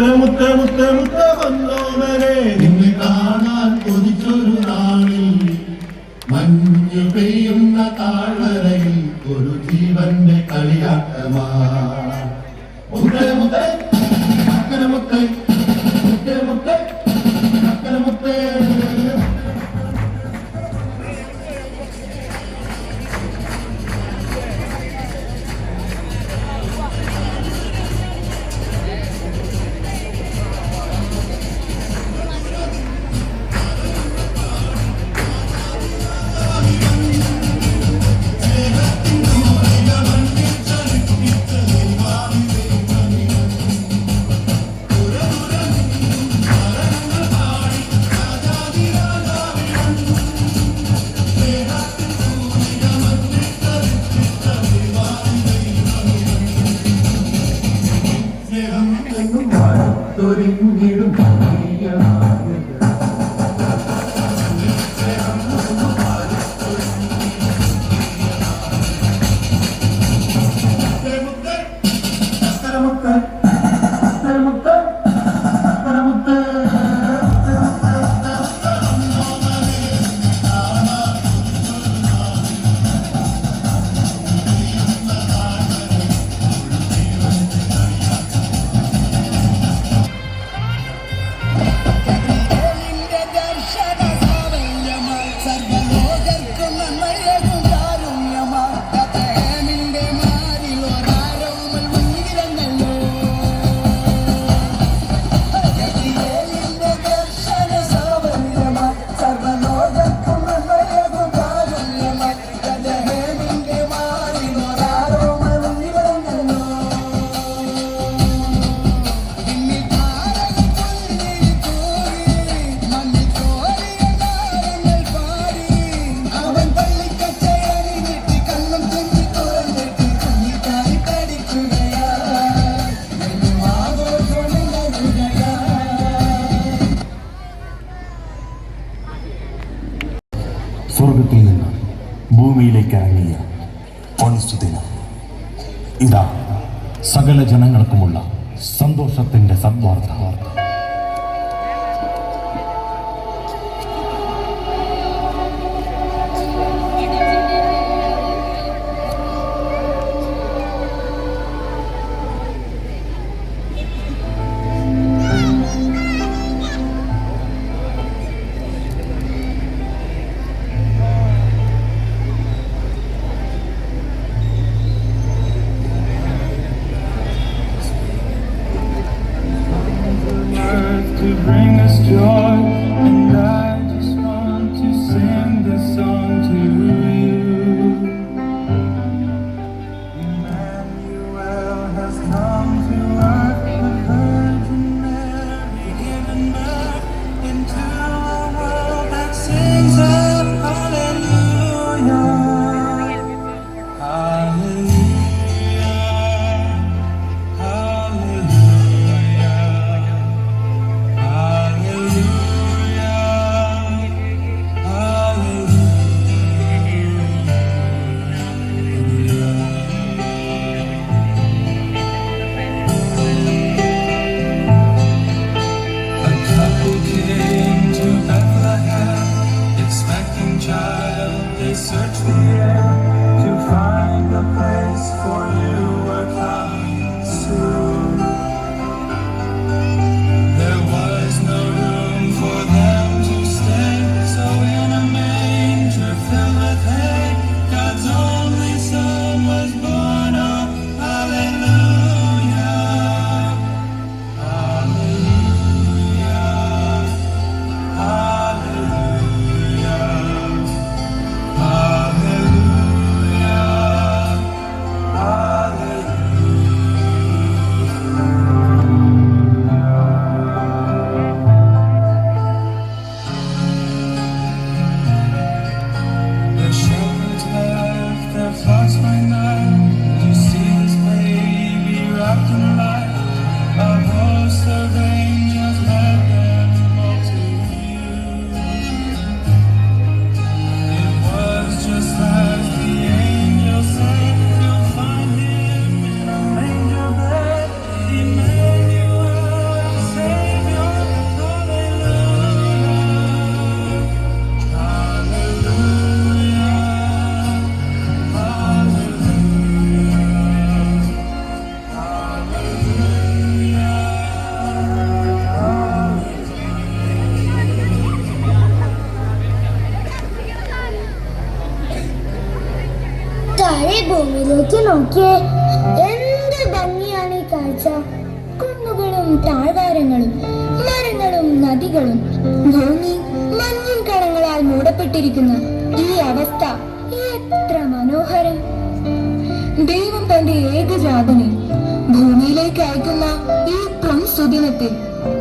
മുത്ത മുത്ത മുത്ത മുത്ത വന്നോമനെ നിന്നെ കാണാൻ കൊതിച്ചൊരു നാളിൽ മഞ്ഞു പെയ്യുന്ന താഴ്വരയിൽ ഒരു ജീവന്റെ കളിയാട്ടമാ. മുത്ത മുത്ത മുത്ത. കാത്തൊരുങ്ങിടും ഭൂമിയിലേക്കിറങ്ങിയ പൊൻസുദിനം ഇതാ സകല ജനങ്ങൾക്കുമുള്ള സന്തോഷത്തിന്റെ സദ്വാർത്ഥ വാർത്ത അനുഭവിക്കുന്ന ഈ അവസ്ഥ എത്ര മനോഹരം. ദൈവം തന്റെ ഏകജാതനെ ഭൂമിയിലേക്ക് അയക്കുന്ന ഈ പൊൻസുദിനത്തിൽ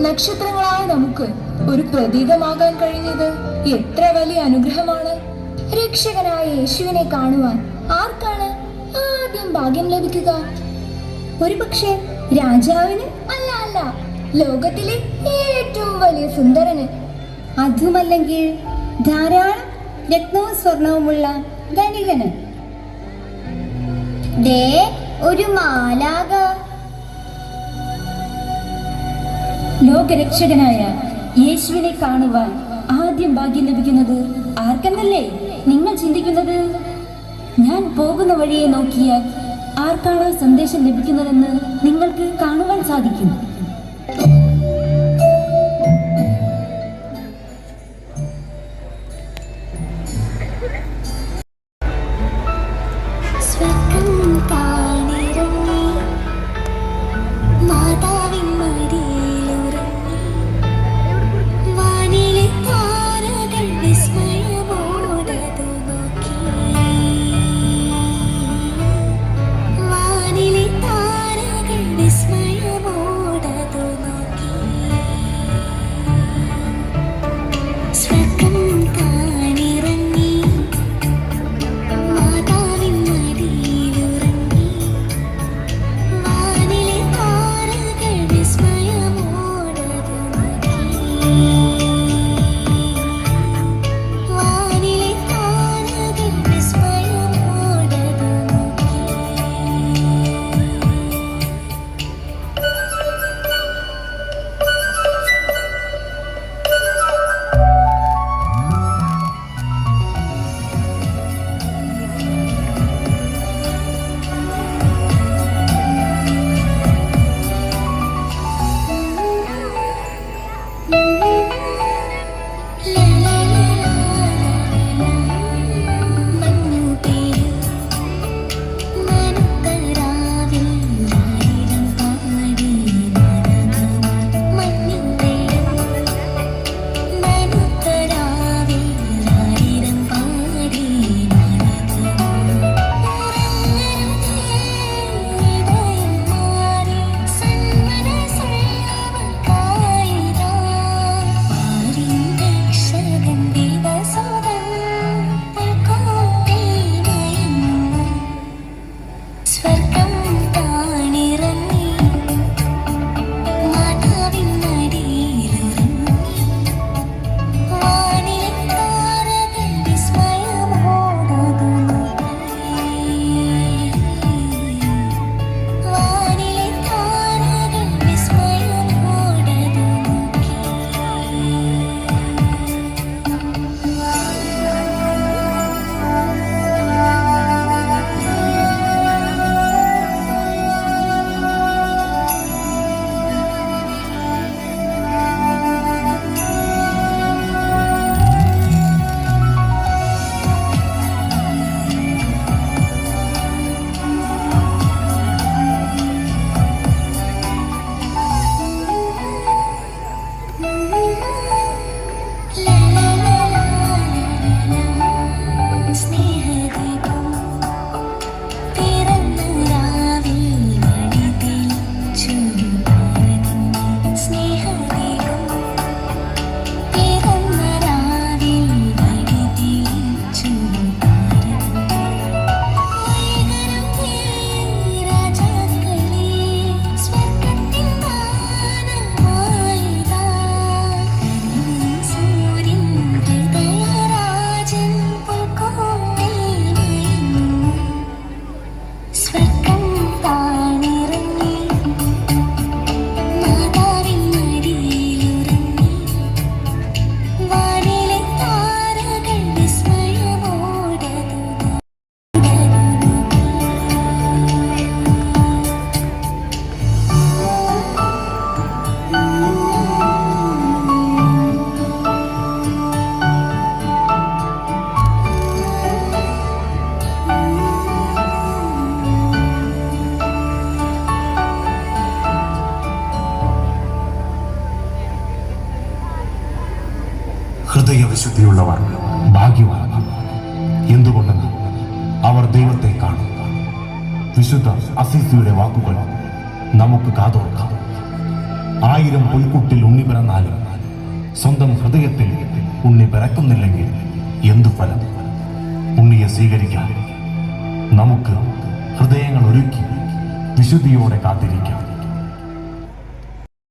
നക്ഷത്രങ്ങളായ നമുക്ക് ഒരു പ്രതീകമാകാൻ കഴിഞ്ഞത് എത്ര വലിയ അനുഗ്രഹമാണ്. രക്ഷകനായ യേശുവിനെ കാണുവാൻ ആർക്കാണ് ആദ്യം ഭാഗ്യം ലഭിക്കുക? ഒരു ഒരുപക്ഷെ രാജാവിന് അല്ല അല്ല ലോകത്തിലെ ഏറ്റവും വലിയ സുന്ദരന്. അതുമല്ലെങ്കിൽ ധാരാളം രത്നവും സ്വർണവുമുള്ള ധനികന്. ദേ ഒരു മാലാക ലോകരക്ഷകനായ യേശുവിനെ കാണുവാൻ ആദ്യം ഭാഗ്യം ലഭിക്കുന്നത് ആർക്കെന്നല്ലേ? നിങ്ങൾ ചിന്തിക്കുന്നത്? ഞാൻ പോകുന്ന വഴിയെ നോക്കിയാൽ ആർക്കാണ് സന്ദേശം ലഭിക്കുന്നതെന്ന് നിങ്ങൾക്ക് കാണുവാൻ സാധിക്കും. ഹൃദയവിശുദ്ധിയുള്ളവർ ഭാഗ്യവാൻ എന്തുകൊണ്ടെന്ന് അവർ ദൈവത്തെ കാണും. വിശുദ്ധ അസീസിയുടെ വാക്കുകൾ നമുക്ക് കാതോർക്കാം. ആയിരം പുൽക്കുട്ടിൽ ഉണ്ണി പിറന്നാലും സ്വന്തം ഹൃദയത്തിൽ ഉണ്ണി പിറക്കുന്നില്ലെങ്കിൽ എന്തു ഫലം? ഉണ്ണിയെ സ്വീകരിക്കാൻ നമുക്ക് ഹൃദയങ്ങൾ ഒരുക്കി വിശുദ്ധിയോടെ കാത്തിരിക്കാം.